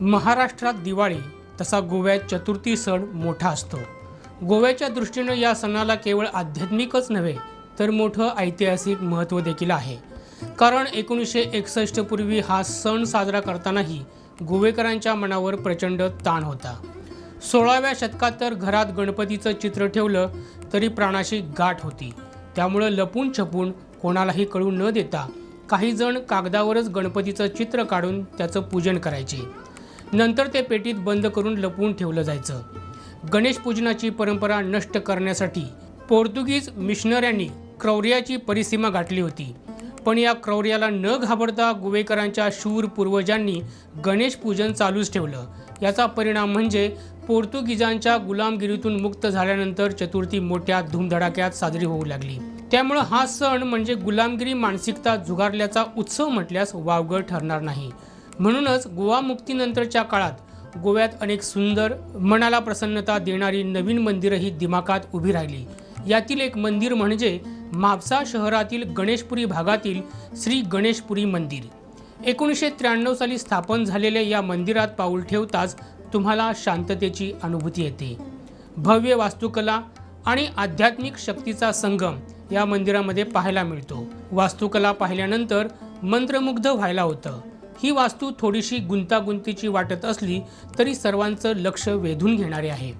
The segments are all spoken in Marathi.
महाराष्ट्रात दिवाळी तसा गोव्यात चतुर्थी सण मोठा असतो. गोव्याच्या दृष्टीनं या सणाला केवळ आध्यात्मिकच नव्हे तर मोठं ऐतिहासिक महत्त्व देखील आहे. कारण एकोणीसशे एकसष्ट पूर्वी हा सण साजरा करतानाही गोवेकरांच्या मनावर प्रचंड ताण होता. सोळाव्या शतकात तर घरात गणपतीचं चित्र ठेवलं तरी प्राणाशी गाठ होती. त्यामुळं लपून छपून कोणालाही कळू न देता काही जण कागदावरच गणपतीचं चित्र काढून त्याचं पूजन करायचे. नंतर ते पेटीत बंद करून लपवून ठेवलं जायचं. गणेश पूजनाची परंपरा नष्ट करण्यासाठी पोर्तुगीज मिशनऱ्यांनी क्रौर्याची परिसीमा गाठली होती. पण या क्रौर्याला न घाबरता गुवेकरांच्या शूर पूर्वजांनी गणेश पूजन चालूच ठेवलं. याचा परिणाम म्हणजे पोर्तुगीजांच्या गुलामगिरीतून मुक्त झाल्यानंतर चतुर्थी मोठ्या धूमधडाक्यात साजरी होऊ लागली. त्यामुळं हा सण म्हणजे गुलामगिरी मानसिकता झुगारल्याचा उत्सव म्हटल्यास वावगं ठरणार नाही. म्हणूनच गोवा मुक्तीनंतरच्या काळात गोव्यात अनेक सुंदर मनाला प्रसन्नता देणारी नवीन मंदिरंही दिमाकात उभी राहिली. यातील एक मंदिर म्हणजे म्हापसा शहरातील गणेशपुरी भागातील श्री गणेशपुरी मंदिर. एकोणीसशे त्र्याण्णव साली स्थापन झालेल्या या मंदिरात पाऊल ठेवताच तुम्हाला शांततेची अनुभूती येते. भव्य वास्तुकला आणि आध्यात्मिक शक्तीचा संगम या मंदिरामध्ये पाहायला मिळतो. वास्तुकला पाहिल्यानंतर मंत्रमुग्ध व्हायला होतं. ही वास्तू थोडीशी गुंतागुंतीची वाटत असली तरी सर्वांचं लक्ष वेधून घेणारे आहे.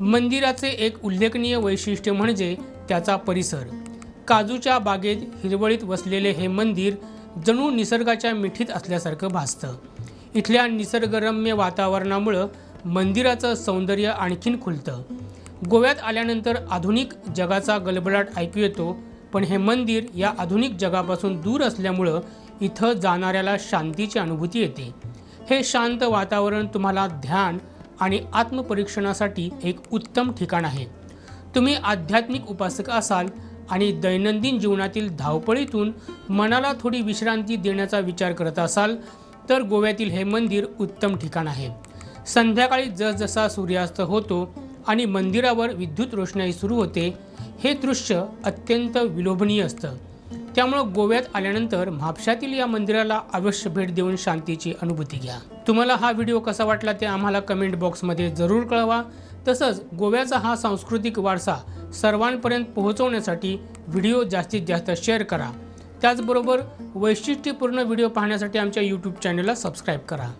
मंदिराचे एक उल्लेखनीय वैशिष्ट्य म्हणजे त्याचा परिसर. काजूच्या बागेत हिरवळीत वसलेले हे मंदिर जणू निसर्गाच्या मिठीत असल्यासारखं भासतं. इथल्या निसर्गरम्य वातावरणामुळं मंदिराचं सौंदर्य आणखीन खुलतं. गोव्यात आल्यानंतर आधुनिक जगाचा गलबलाट ऐकू येतो पण हे मंदिर या आधुनिक जगापासून दूर असल्यामुळं इथं जाणाऱ्याला शांतीची अनुभूती येते. हे शांत वातावरण तुम्हाला ध्यान आणि आत्मपरीक्षणासाठी एक उत्तम ठिकाण आहे. तुम्ही आध्यात्मिक उपासक असाल आणि दैनंदिन जीवनातील धावपळीतून मनाला थोडी विश्रांती देण्याचा विचार करत असाल तर गोव्यातील हे मंदिर उत्तम ठिकाण आहे. संध्याकाळी जसजसा सूर्यास्त होतो आणि मंदिरावर विद्युत रोषणाई सुरू होते हे दृश्य अत्यंत विलोभनीय असतं. त्यामुळं गोव्यात आल्यानंतर म्हापशातील या मंदिराला अवश्य भेट देऊन शांतीची अनुभूती घ्या. तुम्हाला हा व्हिडिओ कसा वाटला ते आम्हाला कमेंट बॉक्समध्ये जरूर कळवा. तसंच गोव्याचा हा सांस्कृतिक वारसा सर्वांपर्यंत पोहोचवण्यासाठी व्हिडिओ जास्तीत जास्त शेअर करा. त्याचबरोबर वैशिष्ट्यपूर्ण व्हिडिओ पाहण्यासाठी आमच्या यूट्यूब चॅनलला सबस्क्राईब करा.